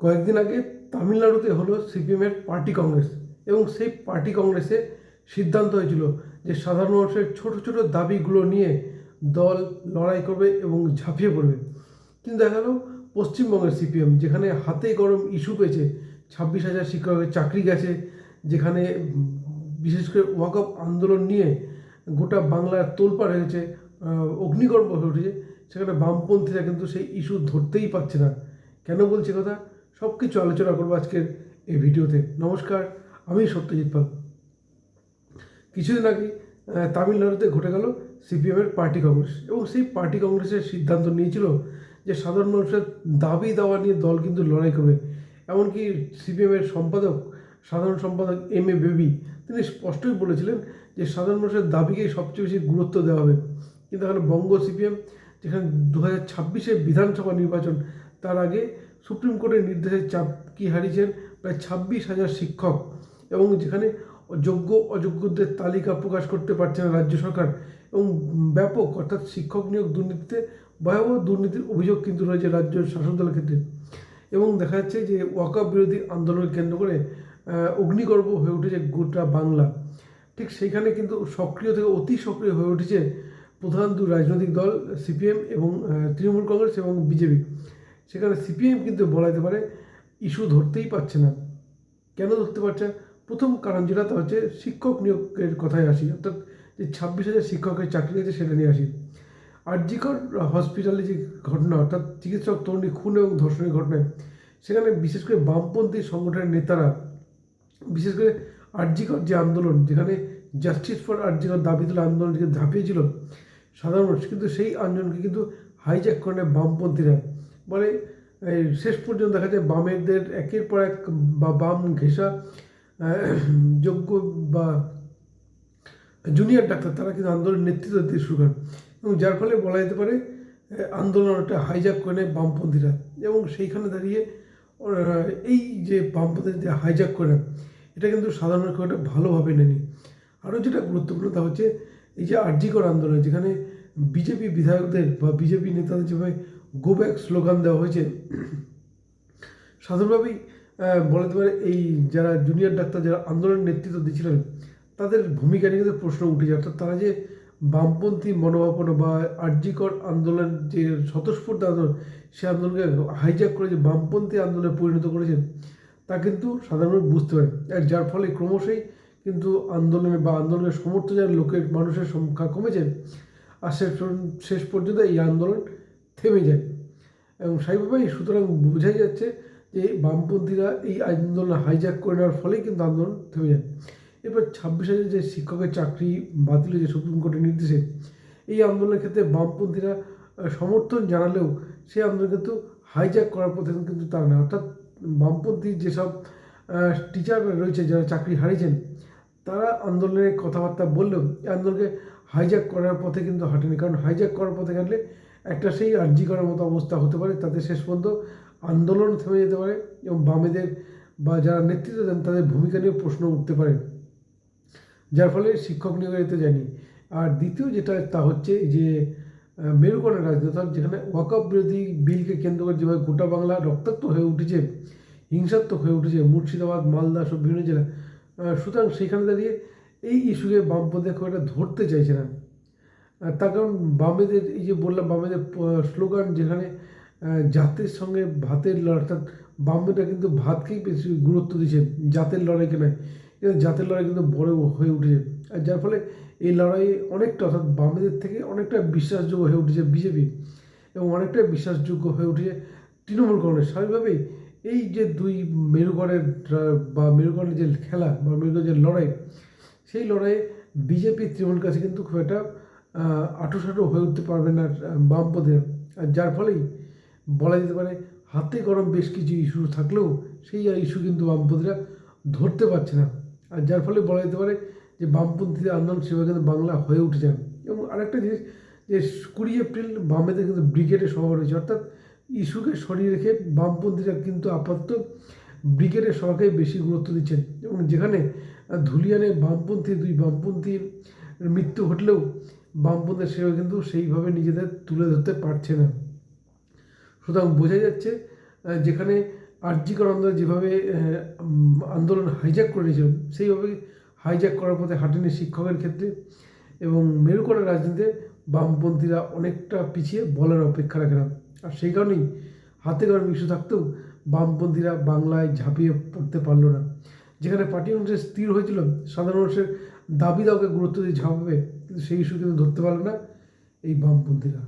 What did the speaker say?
কয়েকদিন আগে তামিলনাড়ুতে হলো সিপিএমের পার্টি কংগ্রেস এবং সেই পার্টি কংগ্রেসে সিদ্ধান্ত হয়েছিল যে সাধারণ মানুষের ছোট ছোট দাবিগুলো নিয়ে দল লড়াই করবে এবং ঝাঁপিয়ে পড়বে। কিন্তু দেখা গেল পশ্চিমবঙ্গের সিপিএম, যেখানে হাতে গরম ইস্যু পেয়েছে, ছাব্বিশ হাজার শিক্ষকের চাকরি গেছে, যেখানে বিশেষ করে ওয়াকআপ আন্দোলন নিয়ে গোটা বাংলার তোলপাড় হয়েছে অগ্নিগর্ভ হয়ে উঠেছে সেখানে বামপন্থীরা কিন্তু সেই ইস্যু ধরতেই পারছে না। কেন বলছে কথা? সব কিছু আলোচনা করব আজকের এই ভিডিওতে। নমস্কার, আমি সত্যজিৎ পাল। কিছুদিন আগে তামিলনাড়ুতে ঘটে গেল সিপিএমের পার্টি কংগ্রেস এবং সেই পার্টি কংগ্রেসের সিদ্ধান্ত নিয়েছিল যে সাধারণ মানুষের দাবি দাওয়া নিয়ে দল কিন্তু লড়াই করবে। এমনকি সিপিএমের সম্পাদক, সাধারণ সম্পাদক এম এ বেবি, তিনি স্পষ্টই বলেছিলেন যে সাধারণ মানুষের দাবিকেই সবচেয়ে বেশি গুরুত্ব দেওয়া হবে। কিন্তু এখন বঙ্গ সিপিএম, যেখানে দু হাজার ছাব্বিশে বিধানসভা নির্বাচন, তার আগে সুপ্রিম কোর্টের নির্দেশে চাপ কি হারিয়েছেন? প্রায় ছাব্বিশ হাজার শিক্ষক। এবং যেখানে যোগ্য, অযোগ্যদের তালিকা প্রকাশ করতে পারছে না রাজ্য সরকার। এবং ব্যাপক, অর্থাৎ শিক্ষক নিয়োগ দুর্নীতিতে ভয়াবহ দুর্নীতির অভিযোগ কিন্তু রয়েছে রাজ্য শাসক দলের ক্ষেত্রে। এবং দেখা যাচ্ছে যে ওয়াকআপ বিরোধী আন্দোলনকে কেন্দ্র করে অগ্নিগর্ভ হয়ে উঠেছে গোটা বাংলা। ঠিক সেইখানে কিন্তু সক্রিয় থেকে অতি সক্রিয় হয়ে উঠেছে প্রধান দু রাজনৈতিক দল, সিপিএম এবং তৃণমূল কংগ্রেস এবং বিজেপি। সেখানে সিপিএম কিন্তু বলা পারে, ইস্যু ধরতেই পারছে না। কেন ধরতে পারছে? প্রথম কারণ যেটা, তা হচ্ছে শিক্ষক নিয়োগের কথায় আসি, অর্থাৎ যে ছাব্বিশ হাজার শিক্ষকের চাকরি আছে সেটা নিয়ে আসি। আরজিকর হসপিটালে যে ঘটনা, অর্থাৎ চিকিৎসক তরুণী খুন এবং ধর্ষণের ঘটনায় সেখানে বিশেষ করে বামপন্থী সংগঠনের নেতারা, বিশেষ করে আরজিকর যে আন্দোলন, যেখানে জাস্টিস ফর আরজিকর দাবি তুলে আন্দোলনকে ঝাঁপিয়েছিল সাধারণ মানুষ, কিন্তু সেই আন্দোলনকে কিন্তু হাইজ্যাক করে বামপন্থীরা। মানে এই শেষ পর্যন্ত দেখা যায় বামেদের একের পর এক বা বাম ঘেঁষা যোগ্য বা জুনিয়র ডাক্তার, তারা কিন্তু আন্দোলন নেতৃত্ব দিতে শুরু করেন। এবং যার ফলে বলা যেতে পারে আন্দোলনটা হাইজ্যাক করে নেয় বামপন্থীরা। এবং সেইখানে দাঁড়িয়ে এই যে বামপন্থীরা যে হাইজ্যাক করে এটা কিন্তু সাধারণ খুব একটা ভালোভাবে নেয়নি। আরও যেটা গুরুত্বপূর্ণ তা হচ্ছে, এই যে আর্জিকর আন্দোলন, যেখানে বিজেপি বিধায়কদের বা বিজেপি নেতাদের যেভাবে গো ব্যাক স্লোগান দেওয়া হয়েছে। সাধারণভাবেই আহ, বলা পারে এই যারা জুনিয়র ডাক্তার যারা আন্দোলনের নেতৃত্ব দিয়েছিলেন তাদের ভূমিকা নিয়ে প্রশ্ন উঠেছে। অর্থাৎ তারা যে বামপন্থী মনোভাবনা বা আর্যিকর আন্দোলন যে স্বতঃস্ফূর্ত আন্দোলন সে আন্দোলনকে হাইজ্যাক করে যে বামপন্থী আন্দোলনে পরিণত করেছেন তা কিন্তু সাধারণ মানুষ বুঝতে পারে আর যার ফলে ক্রমশই কিন্তু আন্দোলনে বা আন্দোলনের সমর্থনের লোকের মানুষের সংখ্যা কমেছে। আর শেষ শেষ পর্যন্ত এই আন্দোলন থেমে যায়। এবং সেইভাবেই সুতরাং বোঝাই যাচ্ছে যে বামপন্থীরা এই আন্দোলন হাইজ্যাক করে নেওয়ার ফলেই কিন্তু আন্দোলন থেমে যায়। এবার ছাব্বিশ হাজার যে শিক্ষকের চাকরি বাতিল হয়েছে সুপ্রিম কোর্টের নির্দেশে, এই আন্দোলনের ক্ষেত্রে বামপন্থীরা সমর্থন জানালেও সেই আন্দোলন কিন্তু হাইজ্যাক করার পথে কিন্তু তা না অর্থাৎ বামপন্থী যেসব টিচার রয়েছে যারা চাকরি হারিয়েছেন, তারা আন্দোলনের কথাবার্তা বললেও এই আন্দোলনকে হাইজ্যাক করার পথে কিন্তু হাঁটেনি। কারণ হাইজ্যাক করার পথে হাঁটলে একটা সেই আর্জি করার মতো অবস্থা হতে পারে, তাতে শেষ পর্যন্ত আন্দোলন থেমে যেতে পারে এবং বামেদের বা যারা নেতৃত্ব দেন তাদের ভূমিকা নিয়ে প্রশ্ন উঠতে পারে। যার ফলে শিক্ষক নিয়োগে যেতে যায়নি। আর দ্বিতীয় যেটা, তা হচ্ছে যে মেরুকরণের রাজনীতি যেখানে ওয়াকআপ বিরোধী বিলকে কেন্দ্র করে যেভাবে গোটা বাংলা রক্তাক্ত হয়ে উঠেছে, হিংসাত্মক হয়ে উঠেছে, মুর্শিদাবাদ, মালদা, সব বিভিন্ন জেলা সুতরাং সেখানে দাঁড়িয়ে এই ইস্যুকে বামপন্থী খুব একটা ধরতে চাইছে না। তার কারণ বামেদের, এই যে বললাম বামেদের স্লোগান যেখানে জাতের সঙ্গে ভাতের লড়াই, অর্থাৎ বামেরা কিন্তু ভাতকেই বেশি গুরুত্ব দিচ্ছে জাতের লড়াইকে নয়, কিন্তু জাতের লড়াই কিন্তু বড় হয়ে উঠেছে। আর যার ফলে এই লড়াই অনেকটা, অর্থাৎ বামেদের থেকে অনেকটা বিশ্বাসযোগ্য হয়ে উঠেছে বিজেপি, এবং অনেকটা বিশ্বাসযোগ্য হয়ে উঠেছে তৃণমূল কংগ্রেস। স্বাভাবিকভাবেই এই যে দুই মেরুগড়ের বা মেরুগড়ের যে খেলা, বা মেরুগড়ের যে লড়াই, সেই লড়াইয়ে বিজেপি তৃণমূল কাছে কিন্তু খুব একটা আটোসাটো হয়ে উঠতে পারবে না আর যার ফলেই বলা যেতে পারে, হাতে গরম বেশ কিছু ইস্যু থাকলেও সেই ইস্যু কিন্তু বামপন্থীরা ধরতে পারছে না। আর যার ফলে বলা যেতে পারে যে, বামপন্থীদের আন্দোলন সেভাবে কিন্তু বাংলা হয়ে উঠেছে। এবং আরেকটা জিনিস, যে কুড়ি এপ্রিল বামেদের কিন্তু ব্রিগেডের সভা রয়েছে, অর্থাৎ ইস্যুকে সরিয়ে রেখে বামপন্থীরা কিন্তু আপাতত ব্রিগেডের সভাকেই বেশি গুরুত্ব দিচ্ছেন। এবং যেখানে ধুলিয়ানে বামপন্থী, দুই বামপন্থীর মৃত্যু ঘটলেও বামপন্থী সেভাবে কিন্তু সেইভাবে নিজেদের তুলে ধরতে পারছে না। সুতরাং বোঝা যাচ্ছে যেখানে আর্যিকর আন্দোলন যেভাবে আন্দোলন হাইজ্যাক করে নিয়েছিল সেইভাবে হাইজ্যাক করার পথে হাঁটেনি শিক্ষকের ক্ষেত্রে এবং মেরুকরণ রাজনীতিতে বামপন্থীরা অনেকটা পিছিয়ে বলার অপেক্ষা রাখে না। আর সেই কারণেই হাতে গরম ইস্যু থাকতেও বামপন্থীরা বাংলায় ঝাঁপিয়ে পড়তে পারল না। যেখানে পার্টি অনুযায়ী স্থির হয়েছিল, সাধারণ মানুষের দাবি দাওকে গুরুত্ব দিয়ে ঝাঁপবে কিন্তু সেই ইস্যু কিন্তু ধরতে পারল না এই বামপন্থীরা।